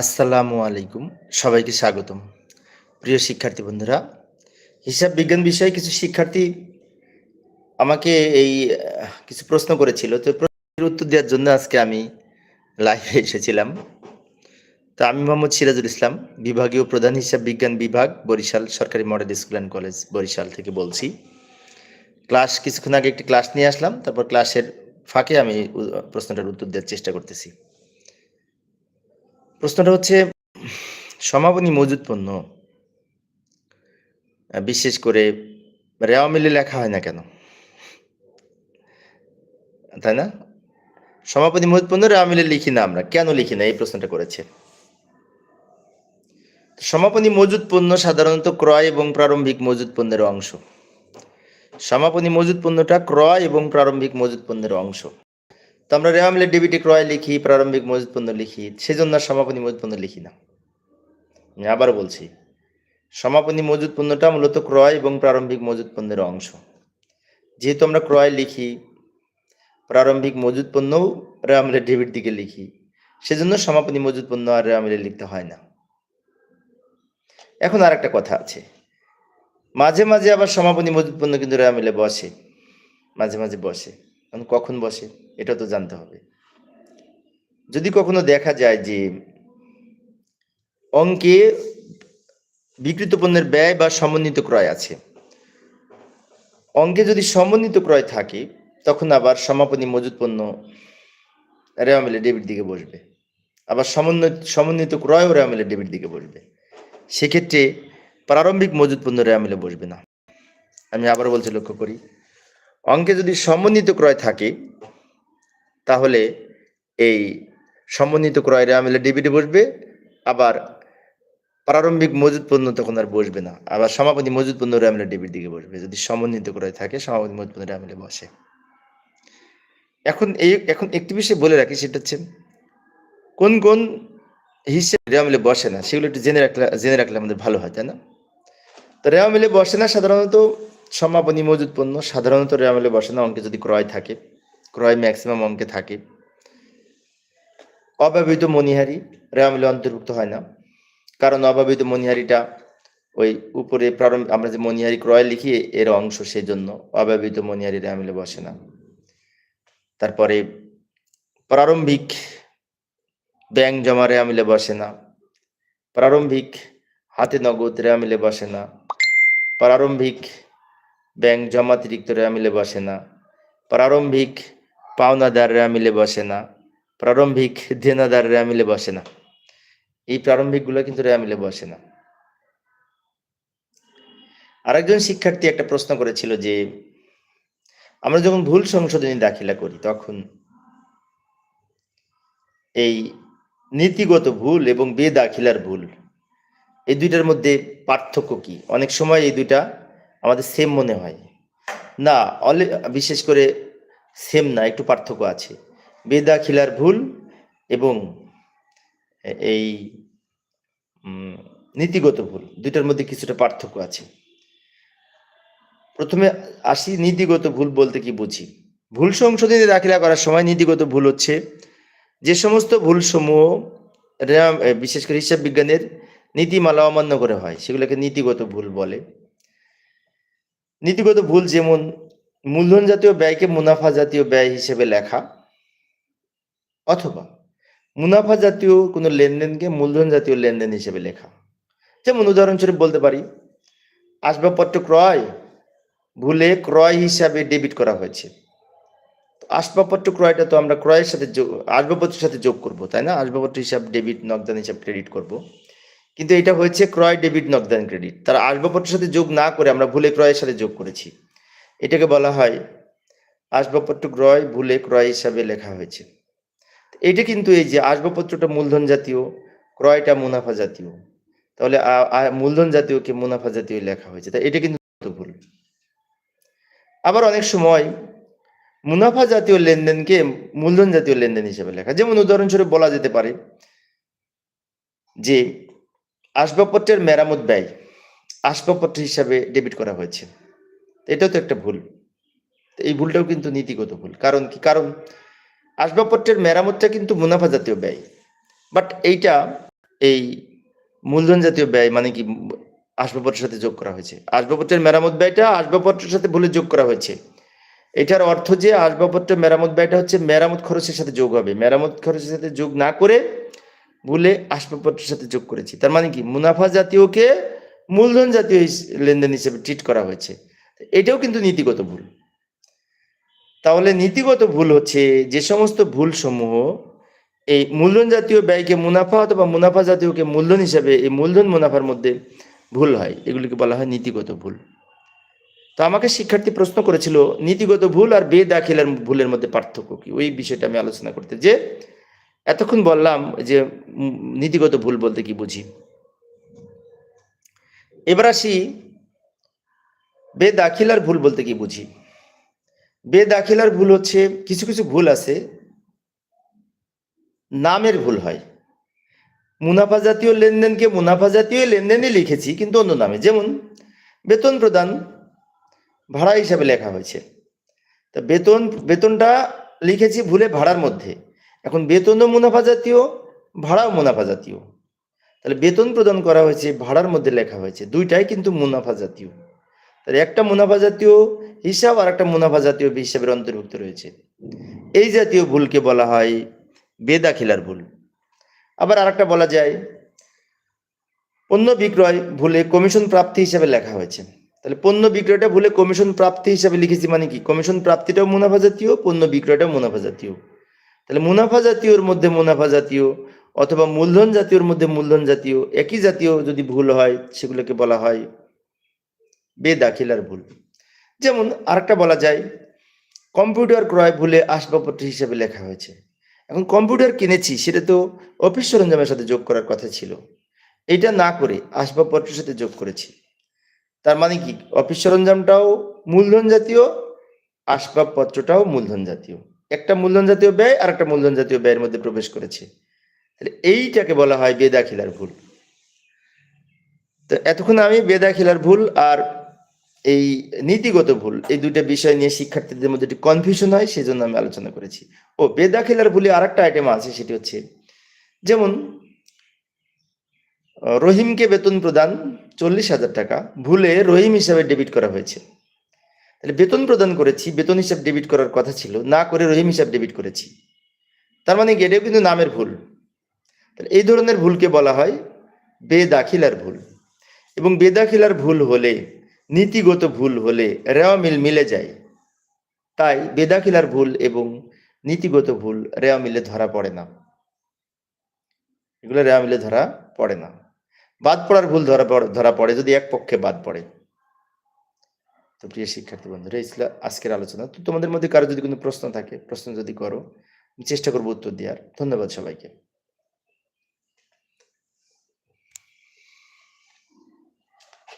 আসসালামু আলাইকুম। সবাইকে স্বাগতম। প্রিয় শিক্ষার্থী বন্ধুরা, হিসাব বিজ্ঞান বিষয়ে কিছু শিক্ষার্থী আমাকে এই কিছু প্রশ্ন করেছিল। তো প্রশ্নের উত্তর দেওয়ার জন্য আজকে আমি লাইভে এসেছিলাম। তো আমি মোহাম্মদ সিরাজুল ইসলাম, বিভাগীয় প্রধান হিসাব বিজ্ঞান বিভাগ, বরিশাল সরকারি model school and college, Barishal থেকে বলছি। ক্লাস, কিছুক্ষণ আগে একটি ক্লাস নিয়ে আসলাম, তারপর ক্লাসের ফাঁকে আমি প্রশ্নটার উত্তর দেওয়ার চেষ্টা করতেছি। প্রশ্নটা হচ্ছে, সমাপনী মজুদ পণ্য বিশেষ করে রেওয়া মিলে লেখা হয় না কেন? তাই না? সমাপনী মজুদ পণ্য, রেওয়া মিলে লিখি না আমরা। কেন লিখি না? এই প্রশ্নটা করেছে। সমাপনী মজুদ পণ্য সাধারণত ক্রয় এবং প্রারম্ভিক মজুদ পণ্যের অংশ। সমাপনী মজুদ পণ্যটা ক্রয় এবং প্রারম্ভিক মজুদ পণ্যের অংশ। তো আমরা রেওয়া মিলে ডেবিটে ক্রয় লিখি, প্রারম্ভিক মজুদ পণ্য লিখি, সেজন্য আর সমাপনী মজুদ পণ্য লিখি না। আমি আবার বলছি, সমাপনী মজুদ পণ্যটা মূলত ক্রয় এবং প্রারম্ভিক মজুদ পণ্যের অংশ। যেহেতু আমরা ক্রয় লিখি, প্রারম্ভিক মজুদ পণ্যও রেওয়া মিলে ডেবিট দিকে লিখি, সেজন্য সমাপনী মজুদ পণ্য আর রেওয়ামিলে লিখতে হয় না। এখন আর একটা কথা আছে, মাঝে মাঝে আবার সমাপনী মজুদ পণ্য কিন্তু রেওয়া মিলে বসে, মাঝে মাঝে বসে এখন কখন বসে? এটা তো জানতে হবে। যদি কখনো দেখা যায় যে অঙ্কে বিকৃত পণ্যের ব্যয় বা সমন্বিত ক্রয় আছে, অঙ্কে যদি সমন্বিত ক্রয় থাকে, তখন আবার সমাপনী মজুদ পণ্য রেওয়া মিলে ডেবিট দিকে বসবে। আবার সমন্বিত সমন্বিত ক্রয়ও রেওয়া মিলে ডেবিট দিকে বসবে। সেক্ষেত্রে প্রারম্ভিক মজুদ পণ্য রেওয়া মিলে বসবে না। আমি আবার বলছি, লক্ষ্য করি। অঙ্কে যদি সমন্বিত ক্রয় থাকে তাহলে এই সমন্বিত ক্রয় রেওয়া মিলে ডেবিটে বসবে, আবার প্রারম্ভিক মজুদ পণ্য তখন আর বসবে না, আবার সমাপনী মজুদ পণ্য রেওয়া মিলে ডেবিট দিকে বসবে, যদি সমন্বিত ক্রয় থাকে সমাপনী মজুদ পণ্য রেওয়া মিলে বসে। এখন এই, এখন একটি বিষয় বলে রাখি, সেটা হচ্ছে কোন কোন হিসেবে রেওয়া মিলে বসে না, সেগুলো একটু জেনে রাখলে জেনে রাখলে আমাদের ভালো হয়, তাই না? তো রেওয়া মিলে বসে না সাধারণত সমাপনী মজুদ পণ্য সাধারণত রেওয়া মিলে বসে না, অঙ্কে যদি ক্রয় থাকে। ক্রয় ম্যাক্সিমাম অঙ্কে থাকে। অব্যবহৃত মণিহারি রেওয়া অন্তর্ভুক্ত হয় না। কারণ অব্যবহৃত মণিহারিটা ওই উপরে প্রারম্ভ, আমরা যে মণিহারি ক্রয় লিখি, এর অংশ সেই জন্য অব্যবহৃত মণিহারি রেওয়ামিলে বসে না। তারপরে প্রারম্ভিক ব্যাংক জমা রেওয়া মিলে বসে না। প্রারম্ভিক হাতে নগদ রেওয়া মিলে বসে না। প্রারম্ভিক ব্যাংক জমাতিরিক্ত রেওয়া মিলে বসে না। প্রারম্ভিক পাওনাদার রেওয়া মিলে বসে না, প্রারম্ভিক দেনাদার রেওয়া মিলে বসে না। এই প্রারম্ভিকগুলো কিন্তু রেওয়া মিলে বসে না। আরেকজন শিক্ষার্থী একটা প্রশ্ন করেছিল যে, আমরা যখন ভুল সংশোধনী দাখিলা করি, তখন এই নীতিগত ভুল এবং বেদাখিলার ভুল, এই দুইটার মধ্যে পার্থক্য কি? অনেক সময় এই দুইটা আমাদের সেম মনে হয়। না বিশেষ করে সেম না, একটু পার্থক্য আছে। বেদাখিলার ভুল এবং এই নীতিগত ভুল, দুইটার মধ্যে কিছুটা পার্থক্য আছে। প্রথমে আসি নীতিগত ভুল বলতে কি বুঝি? ভুল সংশোধনী দাখিলা করার সময় নীতিগত ভুল হচ্ছে। যে সমস্ত ভুল সমূহ বিশেষ করে হিসাব বিজ্ঞানের নীতিমালা অমান্য করে হয়, সেগুলোকে নীতিগত ভুল বলে। নীতিগত ভুল যেমন মূলধন জাতীয় ব্যয়কে মুনাফা জাতীয় ব্যয় হিসেবে লেখা, অথবা মুনাফা জাতীয় কোনো লেনদেনকে মূলধন জাতীয় লেনদেন হিসেবে লেখা। যেমন উদাহরণস্বরূপ বলতে পারি, আসবাবপত্র ক্রয় ভুলে ক্রয় হিসাবে ডেবিট করা হয়েছে। আসবাবপত্র ক্রয়টা তো আমরা ক্রয়ের সাথে যোগ, আসবাবপত্রের সাথে যোগ করব, তাই না? আসবাবপত্র হিসাব ডেবিট নগদান হিসাব ক্রেডিট করব। কিন্তু এটা হয়েছে ক্রয় ডেবিট নগদান ক্রেডিট তার আসবাবপত্রের সাথে যোগ না করে আমরা ভুলে ক্রয়ের সাথে যোগ করেছি। এটাকে বলা হয় আসবাবপত্র ক্রয় ভুলে ক্রয় হিসাবে লেখা হয়েছে। এটা কিন্তু এই যে আসবাবপত্রটা মূলধন জাতীয়, ক্রয়টা মুনাফা জাতীয়। তাহলে মূলধন জাতীয়কে মুনাফা জাতীয় লেখা হয়েছে। তা এটা কিন্তু ভুল। আবার অনেক সময় মুনাফা জাতীয় লেনদেনকে মূলধন জাতীয় লেনদেন হিসেবে লেখা। যেমন উদাহরণস্বরূপ বলা যেতে পারে যে আসবাবপত্রের মেরামত ব্যয় আসবাবপত্র হিসাবে ডেবিট করা হয়েছে। এটাও তো একটা ভুল। এই ভুলটাও কিন্তু নীতিগত ভুল। কারণ কি? কারণ আসবাবপত্রের মেরামতটা কিন্তু মুনাফা জাতীয় ব্যয়। বাট এইটা এই মূলধন জাতীয় ব্যয় মানে কি? আসবাবপত্রের সাথে যোগ করা হয়েছে। আসবাবপত্রের মেরামত ব্যয়টা আসবাবপত্রের সাথে ভুলে যোগ করা হয়েছে। এটার অর্থ যে আসবাবপত্রের মেরামত ব্যয়টা হচ্ছে মেরামত খরচের সাথে যোগ হবে। মেরামত খরচের সাথে যোগ না করে ভুলে আসবাবপত্রের সাথে যোগ করেছি। তার মানে কি? মুনাফা জাতীয়কে মূলধন জাতীয় লেনদেন হিসেবে ট্রিট করা হয়েছে। এটাও কিন্তু নীতিগত ভুল। তাহলে নীতিগত ভুল হচ্ছে যে সমস্ত ভুল সমূহ এই মূলধন জাতীয় ব্যয়কে মুনাফা অথবা মুনাফা জাতীয়কে মূলধন হিসাবে এই মূলধন মুনাফার মধ্যে ভুল হয়। এগুলিকে বলা হয় নীতিগত ভুল। তো আমাকে শিক্ষার্থী প্রশ্ন করেছিল, নীতিগত ভুল আর বে বেদাখিলার ভুলের মধ্যে পার্থক্য কি? ওই বিষয়টা আমি আলোচনা করতে যে এতক্ষণ বললাম যে নীতিগত ভুল বলতে কি বুঝি? এবার আসি বেদাখিলার ভুল বলতে কি বুঝি? বেদাখিলার ভুল হচ্ছে, কিছু কিছু ভুল আছে, নামের ভুল হয়। মুনাফা জাতীয় লেনদেনকে মুনাফা জাতীয় লেনদেনই লিখেছি, কিন্তু অন্য নামে। যেমন, বেতন প্রদান ভাড়া হিসাবে লেখা হয়েছে। তা বেতন, বেতনটা লিখেছি ভুলে ভাড়ার মধ্যে। এখন বেতনও মুনাফা জাতীয়, ভাড়াও মুনাফা জাতীয়। তাহলে বেতন প্রদান করা হয়েছে, ভাড়ার মধ্যে লেখা হয়েছে। দুইটাই কিন্তু মুনাফা জাতীয়। তাহলে একটা মুনাফা জাতীয় হিসাব আর একটা মুনাফা জাতীয় হিসাবের অন্তর্ভুক্ত রয়েছে। এই জাতীয় ভুলকে বলা হয় বেদাখিলার ভুল। আবার আরেকটা বলা যায়, পণ্য বিক্রয় ভুলে কমিশন প্রাপ্তি হিসাবে লেখা হয়েছে। তাহলে পণ্য বিক্রয়টা ভুলে কমিশন প্রাপ্তি হিসাবে লিখেছি মানে কি? কমিশন প্রাপ্তিটাও মুনাফা জাতীয়, পণ্য বিক্রয়টাও মুনাফা জাতীয়। তাহলে মুনাফা জাতীয়র মধ্যে মুনাফা জাতীয় অথবা মূলধন জাতীয়র মধ্যে মূলধন জাতীয়, একই জাতীয় যদি ভুল হয় সেগুলোকে বলা হয় বেদাখিলার ভুল। যেমন আরেকটা বলা যায়, কম্পিউটার ক্রয় ভুলে আসবাবপত্র হিসেবে লেখা হয়েছে। এখন কম্পিউটার কিনেছি, সেটা তো অফিস সরঞ্জামের সাথে যোগ করার কথা ছিল। এটা না করে আসবাবপত্রের সাথে যোগ করেছি। তার মানে কি? অফিস সরঞ্জামটাও মূলধন জাতীয়, আসবাবপত্রটাও মূলধন জাতীয়। একটা মূলধন জাতীয় ব্যয় আর একটা মূলধন জাতীয় ব্যয়ের মধ্যে প্রবেশ করেছে। তাহলে এইটাকে বলা হয় বেদাখিলার ভুল। তো এতক্ষণ আমি বেদাখিলার ভুল আর এই নীতিগত ভুল, এই দুইটা বিষয় নিয়ে শিক্ষার্থীদের মধ্যে একটি কনফিউশন হয় সেই জন্য আমি আলোচনা করেছি। ও বেদাখিলার ভুলে আরেকটা আইটেম আছে, সেটি হচ্ছে, যেমন রহিমকে বেতন প্রদান চল্লিশ হাজার টাকা, ভুলে রহিম হিসাবে ডেবিট করা হয়েছে। তাহলে বেতন প্রদান করেছি, বেতন হিসাব ডেবিট করার কথা ছিল, না করে রহিম হিসাব ডেবিট করেছি। তার মানে এটাও কিন্তু নামের ভুল। তাহলে এই ধরনের ভুলকে বলা হয় বেদাখিলার ভুল। এবং বেদাখিলার ভুল হলে নীতিগত ভুল হলে রেওয়া মিল মিলে যায়। তাই বেদাখিলার ভুল এবং নীতিগত ভুল রেওয়া মিলে ধরা পড়ে না। এগুলো রেওয়া মিলে ধরা পড়ে না। বাদ পড়ার ভুল ধরা ধরা পড়ে যদি এক পক্ষে বাদ পড়ে। তো প্রিয় শিক্ষার্থী বন্ধুরা, এই ছিল আজকের আলোচনা। তো তোমাদের মধ্যে কারও যদি কোনো প্রশ্ন থাকে, প্রশ্ন যদি করো চেষ্টা করব উত্তর দেওয়ার। ধন্যবাদ সবাইকে।